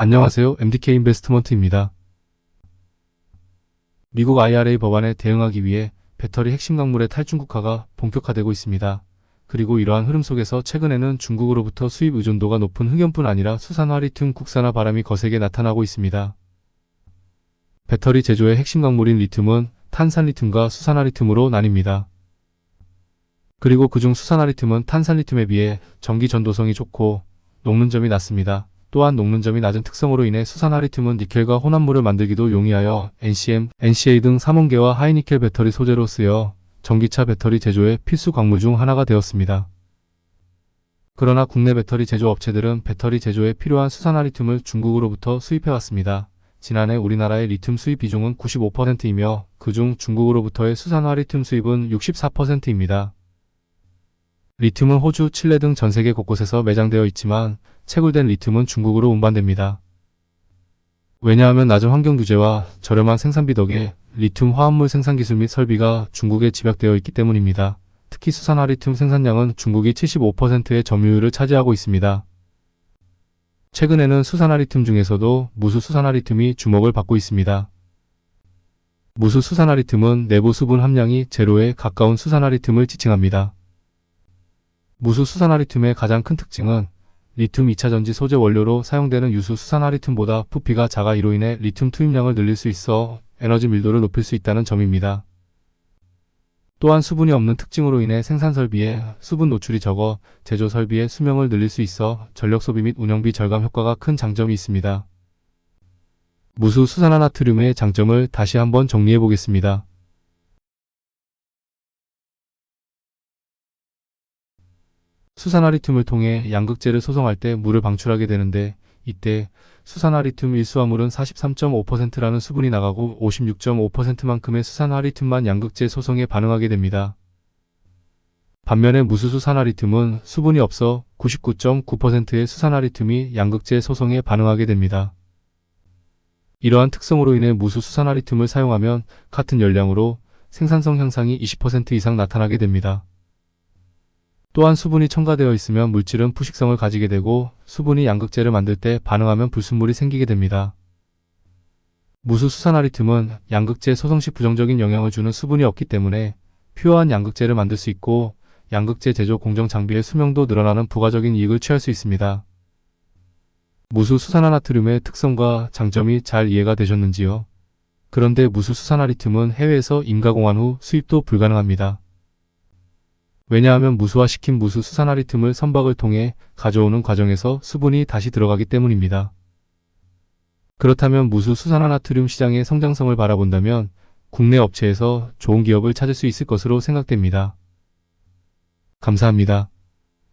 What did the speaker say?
안녕하세요. MDK 인베스트먼트입니다. 미국 IRA 법안에 대응하기 위해 배터리 핵심 광물의 탈중 국화가 본격화되고 있습니다. 그리고 이러한 흐름 속에서 최근에는 중국으로부터 수입 의존도가 높은 흑연뿐 아니라 수산화 리튬 국산화 바람이 거세게 나타나고 있습니다. 배터리 제조의 핵심 광물인 리튬은 탄산 리튬과 수산화 리튬으로 나뉩니다. 그리고 그중 수산화 리튬은 탄산 리튬에 비해 전기 전도성이 좋고 녹는 점이 낮습니다. 또한 녹는 점이 낮은 특성으로 인해 수산화 리튬은 니켈과 혼합물을 만들기도 용이하여 NCM, NCA 등 삼원계와 하이니켈 배터리 소재로 쓰여 전기차 배터리 제조의 필수 광물 중 하나가 되었습니다. 그러나 국내 배터리 제조 업체들은 배터리 제조에 필요한 수산화 리튬을 중국으로부터 수입해왔습니다. 지난해 우리나라의 리튬 수입 비중은 95%이며 그중 중국으로부터의 수산화 리튬 수입은 64%입니다. 리튬은 호주, 칠레 등 전 세계 곳곳에서 매장되어 있지만 채굴된 리튬은 중국으로 운반됩니다. 왜냐하면 낮은 환경 규제와 저렴한 생산비 덕에 리튬 화합물 생산 기술 및 설비가 중국에 집약되어 있기 때문입니다. 특히 수산화 리튬 생산량은 중국이 75%의 점유율을 차지하고 있습니다. 최근에는 수산화 리튬 중에서도 무수 수산화 리튬이 주목을 받고 있습니다. 무수 수산화 리튬은 내부 수분 함량이 제로에 가까운 수산화 리튬을 지칭합니다. 무수 수산화 리튬의 가장 큰 특징은 리튬 2차 전지 소재 원료로 사용되는 유수 수산화 리튬보다 부피가 작아 이로 인해 리튬 투입량을 늘릴 수 있어 에너지 밀도를 높일 수 있다는 점입니다. 또한 수분이 없는 특징으로 인해 생산 설비에 수분 노출이 적어 제조 설비의 수명을 늘릴 수 있어 전력 소비 및 운영비 절감 효과가 큰 장점이 있습니다. 무수 수산화 나트륨의 장점을 다시 한번 정리해 보겠습니다. 수산화리튬을 통해 양극재를 소송할 때 물을 방출하게 되는데 이때 수산화리튬 일수화물은 43.5%라는 수분이 나가고 56.5%만큼의 수산화리튬만 양극재 소송에 반응하게 됩니다. 반면에 무수수산화리튬은 수분이 없어 99.9%의 수산화리튬이 양극재 소송에 반응하게 됩니다. 이러한 특성으로 인해 무수수산화리튬을 사용하면 같은 열량으로 생산성 향상이 20% 이상 나타나게 됩니다. 또한 수분이 첨가되어 있으면 물질은 부식성을 가지게 되고 수분이 양극재를 만들 때 반응하면 불순물이 생기게 됩니다. 무수 수산화리튬은 양극재 소성시 부정적인 영향을 주는 수분이 없기 때문에 퓨어한 양극재를 만들 수 있고 양극재 제조 공정 장비의 수명도 늘어나는 부가적인 이익을 취할 수 있습니다. 무수 수산화나트륨의 특성과 장점이 잘 이해가 되셨는지요? 그런데 무수 수산화리튬은 해외에서 임가공한 후 수입도 불가능합니다. 왜냐하면 무수화시킨 무수 수산화리 틈을 선박을 통해 가져오는 과정에서 수분이 다시 들어가기 때문입니다. 그렇다면 무수 수산화 나트륨 시장의 성장성을 바라본다면 국내 업체에서 좋은 기업을 찾을 수 있을 것으로 생각됩니다. 감사합니다.